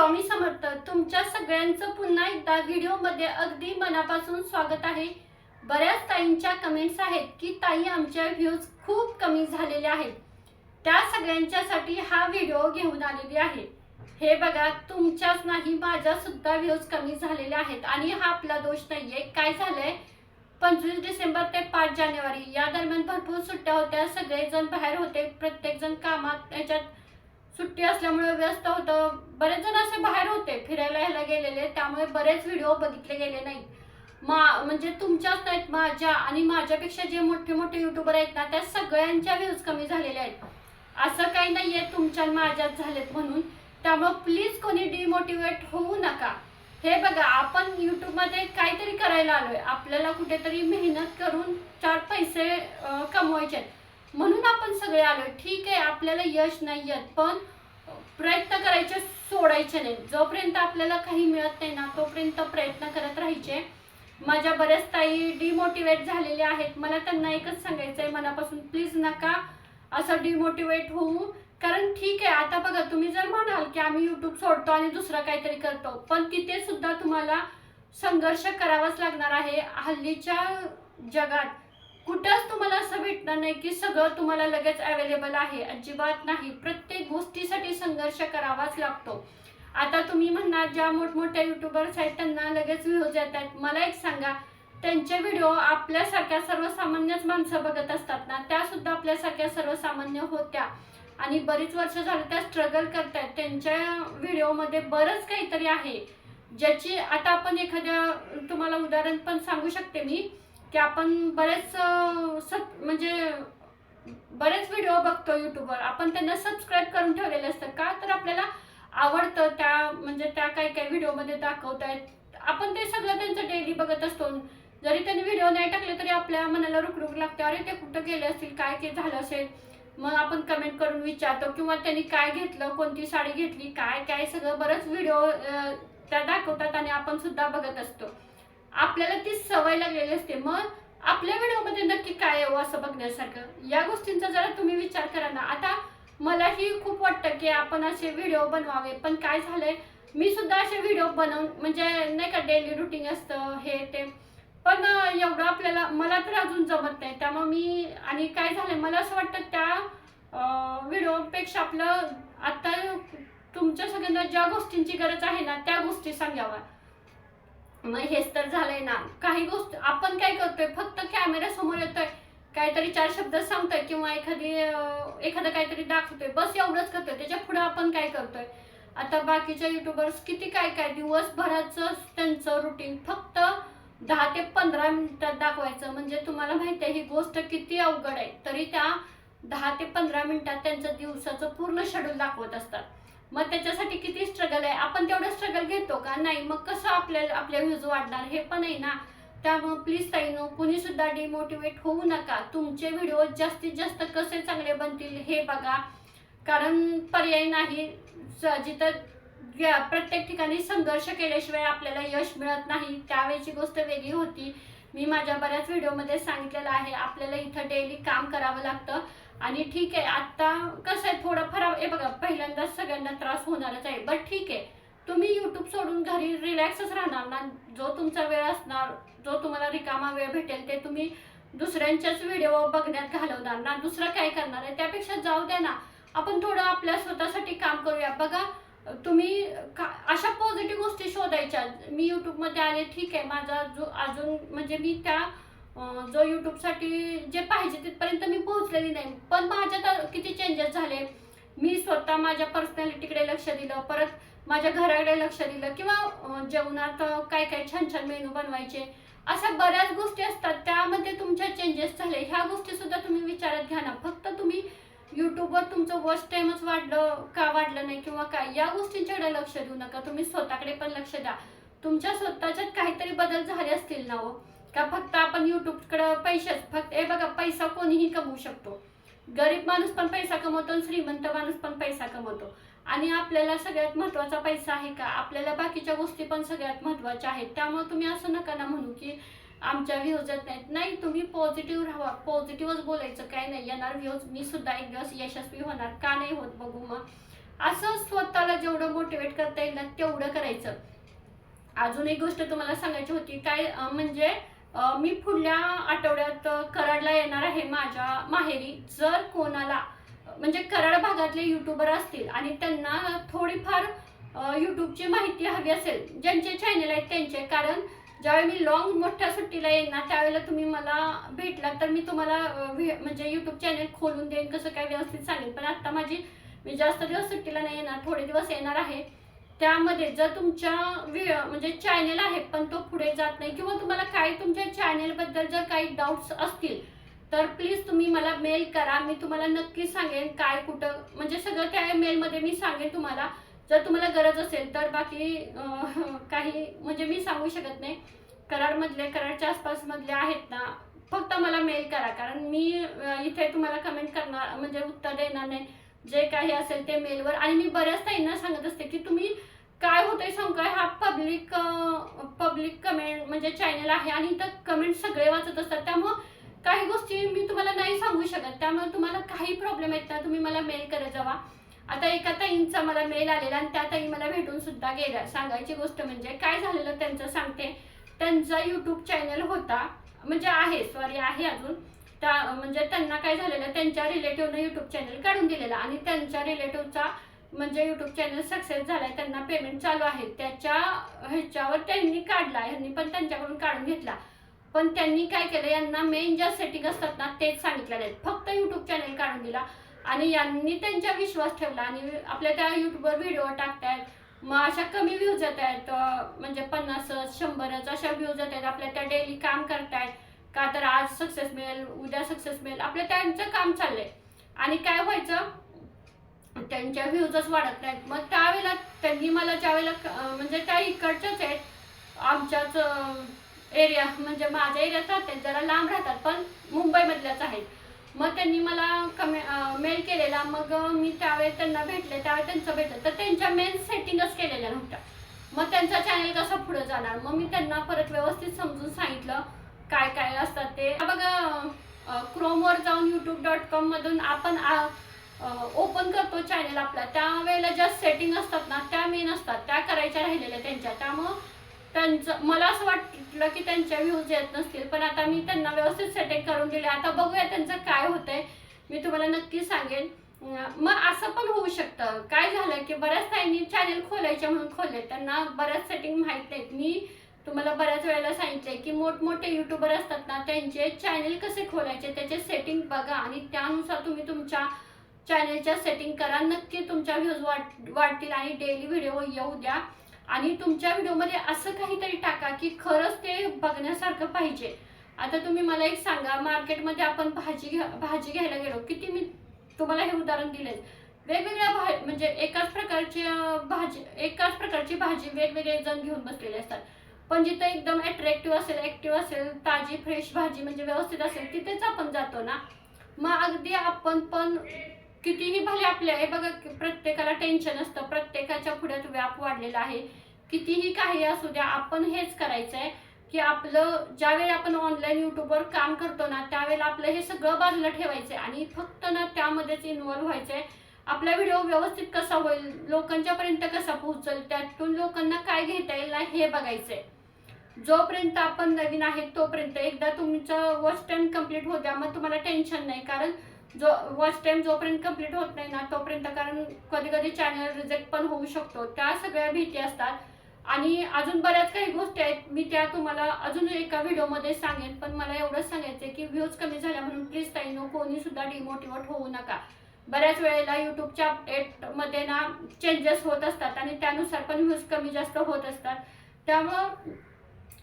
स्वामी समर्थ तुमच्या सगळ्यांचं पुन्हा एकदा व्हिडिओमध्ये अगदी मनापासून स्वागत आहे. बऱ्याच ताईंच्या कमेंट्स आहेत की ताई आमच्या व्ह्यूज खूप कमी झालेले आहेत. त्या सगळ्यांच्यासाठी हा व्हिडिओ घेऊन आलेली आहे. हे बघा तुमच्याच नाही माझ्या सुद्धा व्ह्यूज कमी झालेले आहेत. आणि हा आपला दोष नाहीये. काय झालंय? पंचवीस डिसेंबर ते पाच जानेवारी या दरम्यान भरपूर सुट्ट्या होत्या. सगळेजण बाहेर होते. प्रत्येकजण कामात याच्यात सुट्टी असल्यामुळे व्यस्त होतं. बरेच जण असे बाहेर होते फिरायला ह्याला गेलेले. त्यामुळे बरेच व्हिडिओ बघितले गेले नाहीत. मा म्हणजे तुमच्याच नाहीत माझ्या आणि माझ्यापेक्षा जे मोठे मोठे युट्यूबर आहेत ना त्या सगळ्यांच्या व्ह्यूज कमी झालेल्या आहेत. असं काही नाही आहे तुमच्या आणि झालेत म्हणून. त्यामुळे प्लीज कोणी डिमोटिवेट होऊ नका. हे बघा आपण यूट्यूबमध्ये काहीतरी करायला आलोय. आपल्याला कुठेतरी मेहनत करून चार पैसे कमवायचे आहेत. म्हणून आपण सगळे आलो ठीक आहे आपल्याला यश नाही येत पण प्रयत्न करायचे सोडायचे नाही. जोपर्यंत आपल्याला काही मिळत नाही ना तोपर्यंत प्रयत्न करत राहायचे. माझ्या बऱ्याच ताई डिमोटिवेट झालेल्या आहेत. मला त्यांना एकच सांगायचं आहे मनापासून प्लीज नका असं डिमोटिवेट होऊ. कारण ठीक आहे आता बघा तुम्ही जर म्हणाल की आम्ही यूट्यूब सोडतो आणि दुसरं काहीतरी करतो पण तिथे सुद्धा तुम्हाला संघर्ष करावाच लागणार आहे हल्लीच्या जगात. कुठंच तुम्हाला असं भेटणार नाही की सगळं तुम्हाला लगेच अवेलेबल आहे. अजिबात नाही. प्रत्येक गोष्टीसाठी संघर्ष करावाच लागतो. आता तुम्ही म्हणणार ज्या मोठमोठ्या युट्यूबर्स आहेत त्यांना लगेच व्ह्यूज येत आहेत. मला एक सांगा त्यांचे व्हिडिओ आपल्यासारख्या सर्वसामान्यच माणसं बघत असतात ना त्या सुद्धा आपल्यासारख्या सर्वसामान्य होत्या. आणि बरीच वर्ष झाली त्या स्ट्रगल करतायत. त्यांच्या व्हिडिओमध्ये बरंच काहीतरी आहे. ज्याची आता आपण एखाद्या तुम्हाला उदाहरण पण सांगू शकते मी. की आपण बरेच अं, सब म्हणजे बरेच व्हिडिओ बघतो यूट्यूबवर आपण त्यांना सबस्क्राईब करून ठेवलेले असतं का तर आपल्याला आवडतं त्या म्हणजे त्या काही काही व्हिडिओमध्ये दाखवत आहेत आपण ते सगळं त्यांचं डेली बघत असतो. जरी त्यांनी व्हिडिओ नाही टाकले तरी आपल्या मनाला रुकरुक लागते. अरे ते कुठं गेले असतील? काय ते झालं असेल? मग आपण कमेंट करून विचारतो. किंवा त्यांनी काय घेतलं? कोणती साडी घेतली? काय काय? सगळं बरंच व्हिडिओ त्या दाखवतात आणि आपण सुद्धा बघत असतो. आपल्याला ती सवय लागलेली असते. मग आपल्या व्हिडिओमध्ये नक्की काय आहे हो असं बघण्यासारखं? या गोष्टींचा जरा तुम्ही विचार करा ना. आता मलाही खूप वाटतं की आपण असे व्हिडिओ बनवावे पण काय झालंय? मी सुद्धा असे व्हिडिओ बनवून म्हणजे नाही का डेली रुटीन असतं हे ते. पण एवढं आपल्याला मला तर अजून जमत नाही. त्यामुळे मी आणि काय झालंय मला असं वाटतं त्या व्हिडिओपेक्षा आपलं आता तुमच्या सगळ्यांना ज्या गोष्टींची गरज आहे ना त्या गोष्टी सांगाव्या. मग हेच तर झालंय ना. काही गोष्ट आपण काय करतोय? फक्त कॅमेरा समोर येतोय. काहीतरी चार शब्द सांगतोय किंवा एखादी एखादं काहीतरी दाखवतोय. बस एवढंच करतोय. त्याच्या पुढे आपण काय करतोय? आता बाकीच्या युट्यूबर्स किती काय काय दिवसभराचं त्यांचं रुटीन फक्त दहा ते पंधरा मिनिटात दाखवायचं. म्हणजे तुम्हाला माहिती आहे ही गोष्ट किती अवघड आहे. तरी त्या दहा ते पंधरा मिनिटात त्यांचं दिवसाचं पूर्ण शेड्यूल दाखवत असतात. मग त्याच्यासाठी किती स्ट्रगल आहे? आपण तेवढं स्ट्रगल घेतो का? नाही मग कसं आपल्याला आपल्या व्ह्यूज वाढणार? हे पण आहे ना. त्यामुळं प्लीज ताईनो कुणी सुद्धा डिमोटिवेट होऊ नका. तुमचे व्हिडिओ जास्तीत जास्त कसे चांगले बनतील हे बघा. कारण पर्याय नाही. जिथं प्रत्येक ठिकाणी संघर्ष केल्याशिवाय आपल्याला यश मिळत नाही त्यावेळेची गोष्ट वेगळी होती. मी माझ्या बऱ्याच व्हिडिओमध्ये सांगितलेलं आहे. आपल्याला इथं डेली काम करावं लागतं. आणि ठीक आहे आता कसं आहे थोडं फरक हे बघा पहिल्यांदाच सगळ्यांना त्रास होणारच आहे बट ठीक आहे. तुम्ही यूट्यूब सोडून घरी रिलॅक्सच राहणार ना. जो तुमचा वेळ असणार जो तुम्हाला रिकामा वेळ भेटेल ते तुम्ही दुसऱ्यांच्याच व्हिडिओ बघण्यात घालवणार ना. दुसरं काय करणार आहे त्यापेक्षा जाऊ द्या ना. आपण थोडं आपल्या स्वतःसाठी काम करूया. बघा तुम्ही का- अशा पॉझिटिव्ह गोष्टी शोधायच्या. मी यूट्यूबमध्ये आले ठीक आहे. माझा जो अजून म्हणजे मी त्या जो यूट्यूबसाठी जे पाहिजे तिथपर्यंत मी पोहोचलेली नाही. पण माझ्यात किती चेंजेस झाले. मी स्वतः माझ्या पर्सनॅलिटीकडे लक्ष दिलं. परत माझ्या घराकडे लक्ष दिलं किंवा जेवणात काय काय छान छान मेनू बनवायचे. अशा बऱ्याच गोष्टी असतात. त्यामध्ये तुमच्या चेंजेस झाले. ह्या गोष्टी सुद्धा तुम्ही विचारात घ्या ना. फक्त तुम्ही युट्यूबवर तुमचं वॉच टाइमच वाढलं का वाढलं नाही किंवा काय या गोष्टींच्याकडे लक्ष देऊ नका. तुम्ही स्वतःकडे पण लक्ष द्या. तुमच्या स्वतःच्यात काहीतरी बदल झाले असतील ना हो. का फक्त यूट्यूबकडं पैसेच फक्त हे बघा पैसा कोणीही कमवू शकतो. गरीब माणूस पण पैसा कमवतो आणि श्रीमंत माणूस पण पैसा कमवतो. आणि आपल्याला सगळ्यात महत्त्वाचा पैसा आहे का? आपल्याला बाकीच्या गोष्टी पण सगळ्यात महत्त्वाच्या आहेत. त्यामुळे तुम्ही असं नका ना म्हणू की आमच्या व्ह्यूज येत नाहीत. नाही तुम्ही पॉझिटिव्ह राहा. पॉझिटिव्हच बोलायचं काय नाही. येणार व्ह्यूज मी सुद्धा एक दिवस यशस्वी होणार का नाही होत बघू मग. असं स्वतःला जेवढं मोटिवेट करता येईल ना तेवढं करायचं. अजून एक गोष्ट तुम्हाला सांगायची होती. काय म्हणजे मी पुढल्या आठवड्यात कराडला येणार आहे माझ्या माहेरी. जर कोणाला म्हणजे कराड भागातले युट्यूबर असतील आणि त्यांना थोडीफार यूट्यूबची युट्यूबची माहिती हवी असेल ज्यांचे चॅनल आहेत त्यांचे. कारण ज्यावेळी मी लॉंग मोठ्या सुट्टीला येईन ना त्यावेळेला तुम्ही मला भेटला तर मी तुम्हाला म्हणजे यूट्यूब चॅनल खोलून देईन कसं काय व्यवस्थित सांगेन. पण आत्ता माझी मी जास्त दिवस सुट्टीला नाही येणार थोडे दिवस येणार आहे. त्यामध्ये जर तुमच्या वि- म्हणजे चॅनेल आहे पण तो पुढे जात नाही किंवा तुम्हाला काही तुमच्या चॅनेलबद्दल जर काही डाऊट्स असतील तर प्लीज तुम्ही मला मेल करा. मी तुम्हाला नक्की सांगेन काय कुठं म्हणजे सगळं त्या मेलमध्ये मी सांगेन तुम्हाला. जर तुम्हाला गरज असेल तर बाकी काही म्हणजे मी सांगू शकत नाही. कराडमधले कराडच्या आसपासमधले आहेत ना फक्त मला मेल करा. कारण मी इथे तुम्हाला कमेंट करणार म्हणजे उत्तर देणार नाही. जे काही असेल ते मेलवर आणि मी बऱ्याच ताईंना सांगत असते की तुम्ही काय होतंय सांगू काय? हा पब्लिक पब्लिक कमेंट म्हणजे चॅनल आहे आणि इथं कमेंट सगळे वाचत असतात. त्यामुळं काही गोष्टी मी तुम्हाला नाही सांगू शकत. त्यामुळे तुम्हाला काही प्रॉब्लेम आहेत ना तुम्ही मला मेल करत जावा. आता एका ताईंचा मला मेल आलेला आणि त्या ताई मला भेटून सुद्धा गेल्या. सांगायची गोष्ट म्हणजे काय झालेलं त्यांचं सांगते. त्यांचा यूट्यूब चॅनल होता. म्हणजे आहे सॉरी आहे अजून. त्या म्हणजे त्यांना काय झालेलं त्यांच्या रिलेटिव्हनं यूट्यूब चॅनल काढून दिलेला आणि त्यांच्या रिलेटिव्हचा म्हणजे यूट्यूब चॅनल सक्सेस झालाय त्यांना पेमेंट चालू आहे. त्याच्या ह्याच्यावर त्यांनी काढला यांनी पण त्यांच्याकडून काढून घेतला. पण त्यांनी काय केलं यांना मेन ज्या सेटिंग असतात ना तेच सांगितलेले आहेत. फक्त यूट्यूब चॅनल काढून दिला. आणि यांनी त्यांच्या विश्वास ठेवला आणि आपल्या त्या यूट्यूबवर व्हिडिओ टाकतायत. मग अशा कमी व्ह्यूज येत आहेत म्हणजे पन्नासच शंभरच अशा व्ह्यूज येत आहेत. आपल्या त्या डेली काम करतायत. का तर आज सक्सेस मिळेल उद्या सक्सेस मिळेल. आपल्या त्यांचं काम चाललंय. आणि काय व्हायचं? त्यांच्या व्ह्यूजच वाढत नाहीत. मग त्यावेळेला त्यांनी मला ज्यावेळेला क- म्हणजे त्या इकडच्याच आहेत आमच्याच एरिया म्हणजे माझ्या एरियात राहतात जरा लांब राहतात पण मुंबईमधल्याच आहेत. मग त्यांनी मला कमे मेल केलेला. मग मी त्यावेळेस त्यांना भेटले त्यावेळेस त्यांचं भेटलं. तर त्यांच्या मेन सेटिंगच केलेल्या नव्हत्या. मग त्यांचा चॅनल कसा पुढे जाणार? मग मी त्यांना परत व्यवस्थित समजून सांगितलं काय काय असतात ते. बघा क्रोमवर जाऊन यूट्यूब डॉट कॉममधून आपण आपण ओपन करतो चॅनल आपला. त्यावेळेला ज्या सेटिंग असतात ना त्या मेन असतात. त्या करायच्या राहिलेल्या त्यांच्या. त्यामुळं त्यांचं मला असं वाटलं की त्यांच्या व्ह्यूज येत नसतील पण आता मी त्यांना व्यवस्थित सेटिंग करून दिले. आता बघूया त्यांचं काय होतंय. मी तुम्हाला नक्की सांगेन. मग असं पण होऊ शकतं. काय झालं की बऱ्याच ताईंनी चॅनल खोलायचे म्हणून खोलले त्यांना बऱ्याच सेटिंग माहीत नाहीत. मी तुम्हाला बऱ्याच वेळेला सांगितलंय की मोठमोठे युट्यूबर असतात ना त्यांचे चॅनल कसे खोलायचे त्याचे सेटिंग बघा आणि त्यानुसार तुम्ही तुमच्या चॅनलच्या सेटिंग करा. नक्की तुमच्या व्ह्यूज वाट वाढतील आणि डेली व्हिडिओ येऊ द्या. आणि तुमच्या व्हिडिओमध्ये असं काहीतरी टाका की खरंच ते बघण्यासारखं पाहिजे. आता तुम्ही मला एक सांगा मार्केटमध्ये आपण भाजी घ्या भाजी घ्यायला गेलो किती मी तुम्हाला हे उदाहरण दिले वेगवेगळ्या भा म्हणजे एकाच प्रकारची भाजी एकाच प्रकारची भाजी वेगवेगळे जण घेऊन बसलेले असतात. पण जिथं एकदम अट्रॅक्टिव्ह असेल ॲक्टिव्ह असेल ताजी फ्रेश भाजी म्हणजे व्यवस्थित असेल तिथेच आपण जातो ना. मग अगदी आपण पण कितीही भले आपले आहे बघा प्रत्येकाला टेन्शन असतं. प्रत्येकाच्या पुढ्यात व्याप वाढलेला आहे. कितीही काही असू द्या आपण हेच करायचं आहे की आपलं ज्यावेळी आपण ऑनलाईन युट्यूबवर काम करतो ना त्यावेळेला आपलं हे सगळं बाजूला ठेवायचं आहे आणि फक्त ना त्यामध्येच इन्व्हॉल्व्ह व्हायचं आहे आपला व्हिडिओ व्यवस्थित कसा होईल लोकांच्यापर्यंत कसा पोहोचेल त्यातून लोकांना काय घेता येईल ना हे बघायचं आहे जोपर्यंत आपण नवीन आहे तोपर्यंत एकदा तुमचं वॉच टाईम कंप्लीट होऊ द्या मग तुम्हाला टेन्शन नाही. कारण जो वॉच टाइम जोपर्यंत कंप्लीट होत नाही ना तोपर्यंत कारण कधी कधी चॅनल रिजेक्ट पण होऊ शकतो. त्या सगळ्या भीती असतात. आणि अजून बऱ्याच काही गोष्टी आहेत. मी त्या तुम्हाला अजून एका व्हिडिओमध्ये सांगेन. पण मला एवढंच सांगायचं आहे की व्ह्यूज कमी झाल्या म्हणून प्लीज ताईनो कोणी सुद्धा डिमोटिवेट होऊ नका. बऱ्याच वेळेला युट्यूबच्या अपडेटमध्ये ना चेंजेस होत असतात. आणि त्यानुसार पण व्ह्यूज कमी जास्त होत असतात. त्यामुळं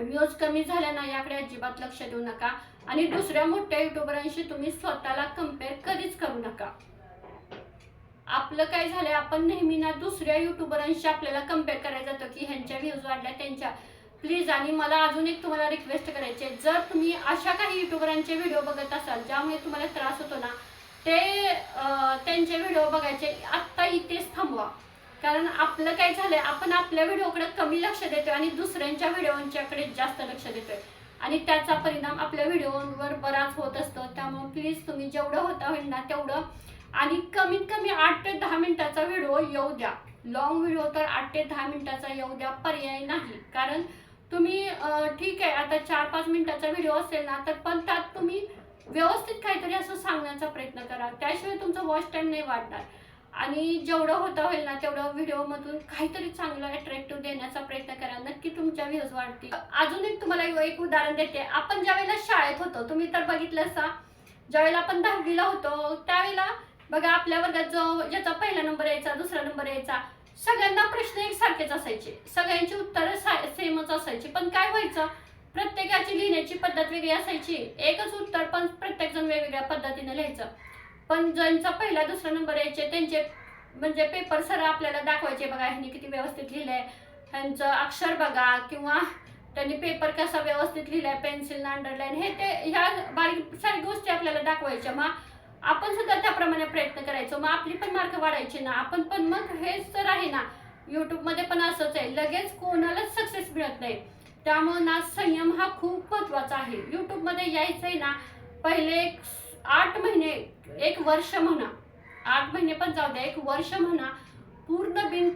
व्ह्यूज कमी झाल्या ना याकडे अजिबात लक्ष देऊ नका. आणि दुसऱ्या मोठ्या युट्यूबरांशी तुम्ही स्वतःला कंपेअर कधीच करू नका. आपलं काय झालंय आपण नेहमी ना दुसऱ्या युट्यूबरांशी आपल्याला कंपेअर करायला जातो की ह्यांच्या व्ह्यूज वाढल्या त्यांच्या. प्लीज आणि मला अजून एक तुम्हाला रिक्वेस्ट करायची आहे. जर तुम्ही अशा काही युट्यूबरांचे व्हिडिओ बघत असाल ज्यामुळे तुम्हाला त्रास होतो ना ते त्यांचे व्हिडिओ बघायचे. आत्ता इथेच थांबवा. कारण आपलं काय झालंय आपण आपल्या व्हिडिओकडे कमी लक्ष देतोय आणि दुसऱ्यांच्या व्हिडिओंच्याकडे जास्त लक्ष देतोय. आणि त्याचा परिणाम आपल्या व्हिडिओवर बराच होत असतो. त्यामुळे प्लीज तुम्ही जेवढं होता होईल ना तेवढं. आणि कमीत कमी आठ ते दहा मिनिटाचा व्हिडिओ येऊ द्या. लॉंग व्हिडिओ तर आठ ते दहा मिनिटाचा येऊ द्या पर्याय नाही. कारण तुम्ही ठीक आहे आता चार पाच मिनिटाचा व्हिडिओ असेल ना तर पण त्यात तुम्ही व्यवस्थित काहीतरी असं सांगण्याचा प्रयत्न करा. त्याशिवाय तुमचं वॉच टाईम नाही वाढणार. आणि जेवढं होतं होईल ना तेवढं व्हिडिओमधून काहीतरी चांगलं अट्रॅक्टिव्ह देण्याचा प्रयत्न करा. नक्की तुमच्या व्ह्यूज वाढतील. अजून एक तुम्हाला एक उदाहरण देते. आपण ज्यावेळेला शाळेत होतो तुम्ही तर बघितलं असा ज्यावेळेला आपण दहावीला होतो त्यावेळेला बघा आपल्या वर्गात जो ज्याचा पहिला नंबर यायचा दुसरा नंबर यायचा सगळ्यांना प्रश्न एकसारखेच असायचे. सगळ्यांची उत्तरं सेमच असायची. पण काय व्हायचं? प्रत्येकाची लिहिण्याची पद्धत वेगळी असायची. एकच उत्तर पण प्रत्येकजण वेगवेगळ्या पद्धतीने लिहायचं. पण ज्यांचा पहिला दुसरा नंबर यायचे त्यांचे म्हणजे पेपर सर आपल्याला दाखवायचे बघा ह्यांनी किती व्यवस्थित लिहिलंय. ह्यांचं अक्षर बघा किंवा त्यांनी पेपर कसा व्यवस्थित लिहिलाय पेन्सिल अंडरलाईन हे ते ह्या बारीक सारी गोष्टी आपल्याला दाखवायच्या. मग आपण सुद्धा त्याप्रमाणे प्रयत्न करायचो. मग आपली पण मार्क वाढायची ना. आपण पण मग हेच तर आहे ना. यूट्यूबमध्ये पण असंच आहे. लगेच कोणालाच सक्सेस मिळत नाही. त्यामुळं ना संयम हा खूप महत्त्वाचा आहे. यूट्यूबमध्ये यायचं आहे ना पहिले एक आठ महिने एक वर्ष म्हणा. आठ महिने पण जाऊ द्या एक वर्ष म्हणा पूर्ण बिन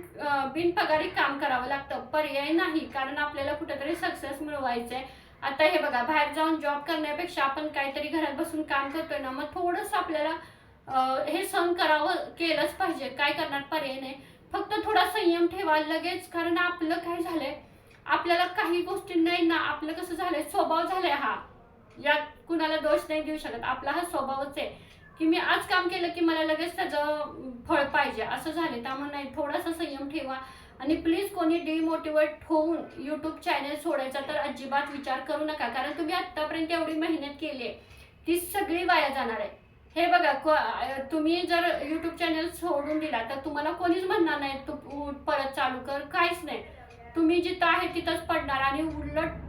बिनपगारी काम करावं लागतं. पर्याय नाही कारण आपल्याला कुठेतरी सक्सेस मिळवायचंय. आता हे बघा बाहेर जाऊन जॉब करण्यापेक्षा आपण काहीतरी घरात बसून काम करतोय ना मग थोडंसं आपल्याला हे सहन करावं केलंच पाहिजे. काय करणार? पर्याय नाही. फक्त थोडा संयम ठेवा लगेच. कारण आपलं काय झालंय? आपल्याला काही गोष्टी नाही ना आपलं कसं झालंय? स्वभाव झालाय हा. यात कुणाला दोष नाही देऊ शकत. आपला हा स्वभावच आहे. की मी आज काम केलं की मला लगेच त्याचं फळ पाहिजे. असं झाले. त्यामुळे नाही थोडासा संयम ठेवा. आणि प्लीज कोणी डिमोटिवेट होऊन यूट्यूब चॅनल सोडायचा तर अजिबात विचार करू नका. कारण तुम्ही आत्तापर्यंत एवढी मेहनत केली आहे. ती सगळी वाया जाणार आहे. हे बघा तुम्ही जर यूट्यूब चॅनल सोडून दिला तर तुम्हाला कोणीच म्हणणार नाही तू परत चालू कर. काहीच नाही. तुम्ही जिथं आहे तिथंच पडणार आणि उलट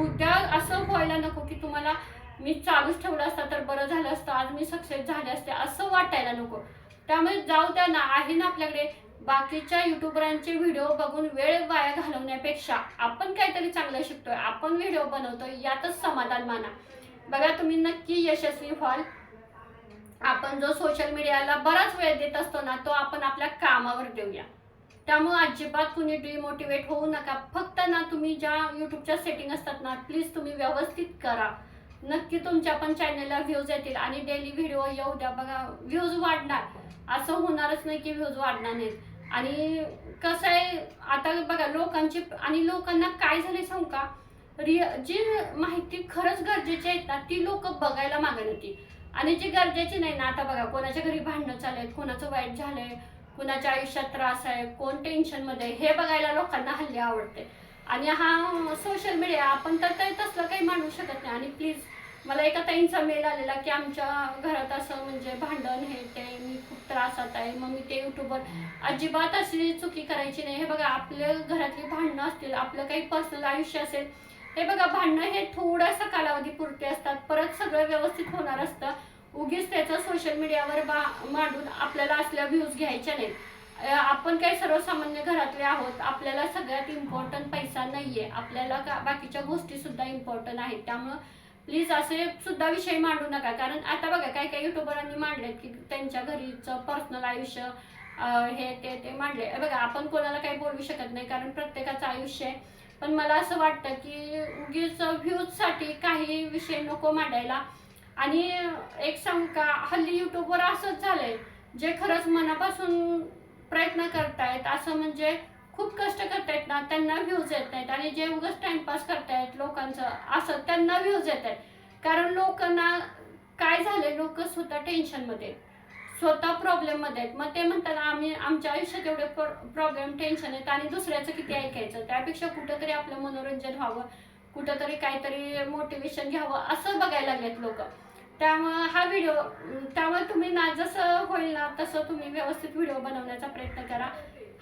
उद्या असं व्हायला नको की तुम्हाला मी चालूच ठेवलं असता तर बरं झालं असतं आज मी सक्सेस झाले असते असं वाटायला नको. त्यामुळे जाऊ द्या ना आहे ना आपल्याकडे बाकीच्या युट्यूबरांचे व्हिडिओ बघून वेळ वाया घालवण्यापेक्षा आपण काहीतरी चांगलं शिकतोय आपण व्हिडिओ बनवतोय यातच समाधान माना. बघा तुम्ही नक्की यशस्वी व्हाल. आपण जो सोशल मीडियाला बराच वेळ देत असतो ना तो आपण आपल्या कामावर देऊया. त्यामुळे अजिबात कुणी डिमोटिवेट होऊ नका. फक्त ना तुम्ही ज्या यूट्यूबच्या सेटिंग असतात ना प्लीज तुम्ही व्यवस्थित करा. नक्की तुमच्या पण चॅनलला व्ह्यूज येतील आणि डेली व्हिडिओ येऊ द्या. बघा व्ह्यूज वाढणार. असं होणारच नाही की व्ह्यूज वाढणार नाहीत. आणि कसं आहे आता बघा लोकांची आणि लोकांना काय झाले सांगू का? रिय जी माहिती खरंच गरजेची आहेत ना ती लोक बघायला मागत होती. आणि जी गरजेची नाही ना आता बघा कोणाच्या घरी भांडणं चालू आहेत कोणाचं वाईट झालंय कुणाच्या आयुष्यात त्रास आहे कोण टेन्शनमध्ये हे बघायला लोकांना हल्ली आवडते. आणि हा सोशल मीडिया आपण तर ते तसलं काही मांडू शकत नाही. आणि प्लीज मला एका ताईंचा मेल आलेला की आमच्या घरात असं म्हणजे भांडण हे ते मी खूप त्रासात आहे. मग मी ते युट्यूबवर अजिबात अशी चुकी करायची नाही. हे बघा आपल्या घरातली भांडणं असतील आपलं काही पर्सनल आयुष्य असेल हे बघा भांडणं हे थोडंसं कालावधी पुरते असतात. परत सगळं व्यवस्थित होणार असतं. उगीच त्याचं सोशल मीडियावर बा मांडून आपल्याला असल्या व्ह्यूज घ्यायच्या नाहीत. आपण काही सर्वसामान्य घरातले आहोत आपल्याला सगळ्यात इम्पॉर्टंट पैसा नाही आहे आपल्याला का बाकीच्या गोष्टीसुद्धा इम्पॉर्टंट आहेत. त्यामुळं प्लीज असे सुद्धा विषय मांडू नका. कारण आता बघा काही काही युट्यूबरांनी मांडलेत की त्यांच्या घरीचं पर्सनल आयुष्य हे ते ते मांडले. बघा आपण कोणाला काही बोलू शकत नाही कारण प्रत्येकाचं आयुष्य आहे. पण मला असं वाटतं की उगीच व्ह्यूजसाठी काही विषय नको मांडायला. आणि एक सांग का हल्ली युट्यूबवर असंच झालंय. जे खरंच मनापासून प्रयत्न करतायत असं म्हणजे खूप कष्ट करतायत ना त्यांना व्ह्यूज येत नाहीत. आणि जे उगाच टाइमपास करतायत लोकांचं असं त्यांना व्ह्यूज येत आहेत. कारण लोकांना काय झाले लोक स्वतः टेन्शनमध्ये आहेत. स्वतः प्रॉब्लेममध्ये आहेत. मग ते म्हणतात आम्ही आमच्या आयुष्यात एवढे प्रॉब्लेम टेन्शन आहेत आणि दुसऱ्याचं किती ऐकायचं? त्यापेक्षा कुठंतरी आपलं मनोरंजन व्हावं. कुठंतरी काहीतरी मोटिवेशन घ्यावं असं बघायला लागलेत लोक. त्यामुळं हा व्हिडिओ त्यामुळे तुम्ही ना जसं होईल ना तसं तुम्ही व्यवस्थित व्हिडिओ बनवण्याचा प्रयत्न करा.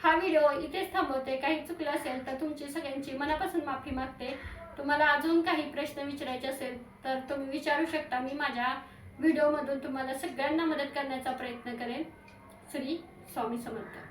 हा व्हिडिओ इथेच थांबवते. काही चुकलं असेल तर तुमची सगळ्यांची मनापासून माफी मागते. तुम्हाला अजून काही प्रश्न विचारायचे असेल तर तुम्ही विचारू शकता. मी माझ्या व्हिडिओमधून तुम्हाला सगळ्यांना मदत करण्याचा प्रयत्न करेन. श्री स्वामी समर्थ.